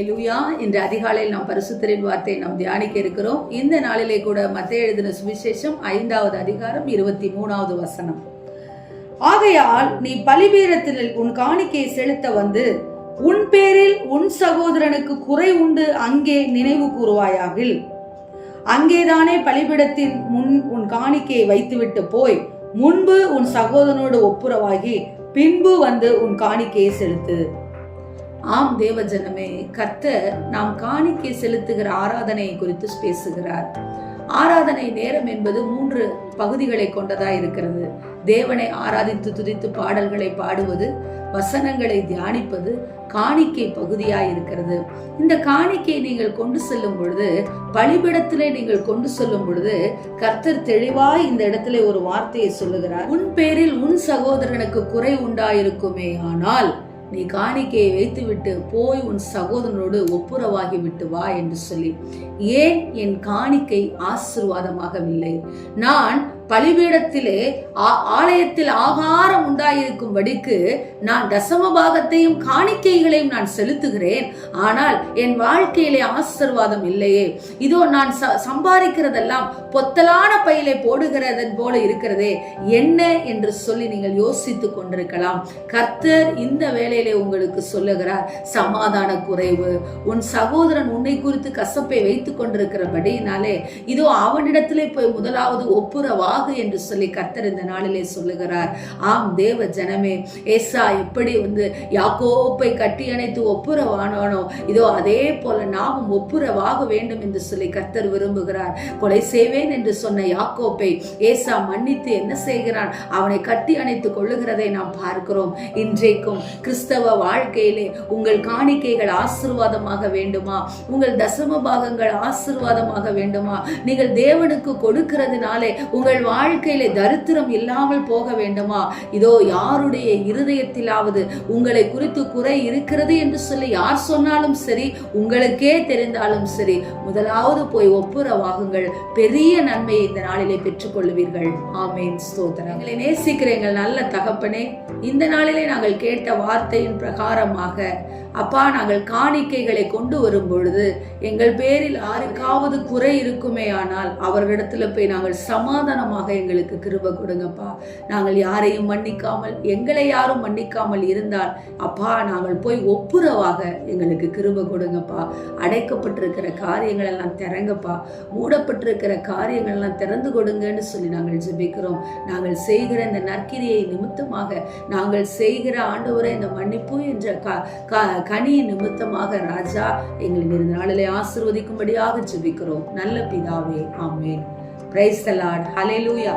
இன்று அதிகாலையில் நாம் பரிசுத்தரின் வார்த்தையை நாம் தியானிக்க இருக்கிறோம். இந்த நாளிலே கூட மத்திய எழுதின சுவிசேஷம் ஐந்தாவது அதிகாரம் இருபத்தி மூணாவது வசனம். ஆகையால் நீ பலிபீடத்தில் உன் காணிக்கையை செலுத்த வந்து உன் பேரில் உன் சகோதரனுக்கு குறை உண்டு அங்கே நினைவு கூறுவாயாகில். அங்கேதானே பலிபீடத்தின் முன் உன் காணிக்கையை வைத்துவிட்டு போய் முன்பு உன் சகோதரனோடு ஒப்புரவாகி பின்பு வந்து உன் காணிக்கையை செலுத்து. ஆம் தேவஜனமே கர்த்தர் நாம் காணிக்கை செலுத்துகிற ஆராதனை குறித்து பேசுகிறார். ஆராதனை நேரம் என்பது மூன்று பகுதிகளை கொண்டதா இருக்கிறது. தேவனை ஆராதித்து துதித்து பாடல்களை பாடுவது வசனங்களை தியானிப்பது காணிக்கை பகுதியாய் இருக்கிறது. இந்த காணிக்கையை நீங்கள் கொண்டு செல்லும் பொழுது பலிபிடத்திலே நீங்கள் கொண்டு செல்லும் பொழுது கர்த்தர் தெளிவாய் இந்த இடத்திலே ஒரு வார்த்தையை சொல்லுகிறார். உன் பேரில் உன் சகோதரனுக்கு குறை உண்டாயிருக்குமே ஆனால் நீ காணிக்கையை வைத்துவிட்டு போய் உன் சகோதரனோடு ஒப்புரவாகி விட்டு வா என்று சொல்லி ஏன் என் காணிக்கை ஆசிர்வாதமாகவில்லை? நான் பலிபீடத்திலே ஆ- ஆலயத்தில் ஆகாரம் உண்டாயிருக்கும்படிக்கு நான் தசம பாகத்தையும் காணிக்கைகளையும் நான் செலுத்துகிறேன். ஆனால் என் வாழ்க்கையிலே ஆசிர்வாதம் இல்லையே. இதோ நான் ச- சம்பாதிக்கிறதெல்லாம் பொத்தலான பையிலே போடுகிறதன் போல இருக்கிறதே. என்ன என்று சொல்லி நீங்கள் யோசித்துக் கொண்டிருக்கலாம். கர்த்தர் இந்த வேலையிலே உங்களுக்கு சொல்லுகிறார் சமாதான குறைவு. உன் சகோதரன் உன்னை குறித்து கசப்பை வைத்துக் கொண்டிருக்கிறபடினாலே இதோ அவனிடத்திலே போய் முதலாவது ஒப்புரவா? ஆகு என்று சொல்லி கர்த்தர் இந்த நாளிலே சொல்லுகிறார். ஆம் தேவ ஜனமே ஏசா எப்படி வந்து யாக்கோப்பை கட்டி அணைத்து ஒப்புரவானானோ இதோ அதே போல நாமும் ஒப்புரவாக வேண்டும் என்று சொல்லி கர்த்தர் விரும்புகிறார். கொலை செய்வேன் என்று சொன்ன யாக்கோப்பை ஏசா மன்னித்து என்ன செய்கிறான்? அவனை கட்டி அணைத்துக் கொள்ளுகிறதை நாம் பார்க்கிறோம். இன்றைக்கும் கிறிஸ்தவ வாழ்க்கையிலே உங்கள் காணிக்கைகள் ஆசிர்வாதமாக வேண்டுமா? உங்கள் தசம பாகங்கள் ஆசிர்வாதமாக வேண்டுமா? நீங்கள் தேவனுக்கு கொடுக்கிறதுனாலே உங்கள் வாழ்க்கையில தரித்திரம் இல்லாமல் போக வேண்டுமா? இதோ யாருடைய இருதயத்திலாவது உங்களை குறித்து குறை இருக்கிறது என்று சொல்லி யார் சொன்னாலும் சரி உங்களுக்கே தெரிந்தாலும் சரி முதலாவது போய் ஒப்புரவாகுங்கள். பெரிய நன்மையை இந்த நாளிலே பெற்றுக்கொள்வீர்கள் ஆமேன். ஸ்தோத்திரம். எங்களை நேசிக்கிற எங்கள் நல்ல தகப்பனே இந்த நாளிலே நாங்கள் கேட்ட வார்த்தையின் பிரகாரமாக அப்பா நாங்கள் காணிக்கைகளை கொண்டு வரும் பொழுது எங்கள் பேரில் யாருக்காவது குறை இருக்குமே ஆனால் அவர்களிடத்துல போய் நாங்கள் சமாதானமாக எங்களுக்கு கிருப கொடுங்கப்பா. நாங்கள் யாரையும் மன்னிக்காமல் எங்களை யாரும் மன்னிக்காமல் இருந்தால் அப்பா நாங்கள் போய் ஒப்புரவாக எங்களுக்கு கிருப கொடுங்கப்பா. அடைக்கப்பட்டிருக்கிற காரியங்கள் எல்லாம் திறங்கப்பா. மூடப்பட்டிருக்கிற காரியங்கள் எல்லாம் திறந்து கொடுங்கன்னு சொல்லி நாங்கள் ஜெபிக்கிறோம். நாங்கள் செய்கிற இந்த நற்கிரியை நிமித்தமாக நாங்கள் செய்கிற ஆண்டவரை இந்த மன்னிப்பு என்ற க- கனி நிமித்தமாக ராஜா எங்களை இந்த நாளிலே ஆசிர்வதிக்கும்படியாக ஜெபிக்கிறோம். நல்ல பிதாவே ஆமேன். பிரைஸ் த ஹலே லூயா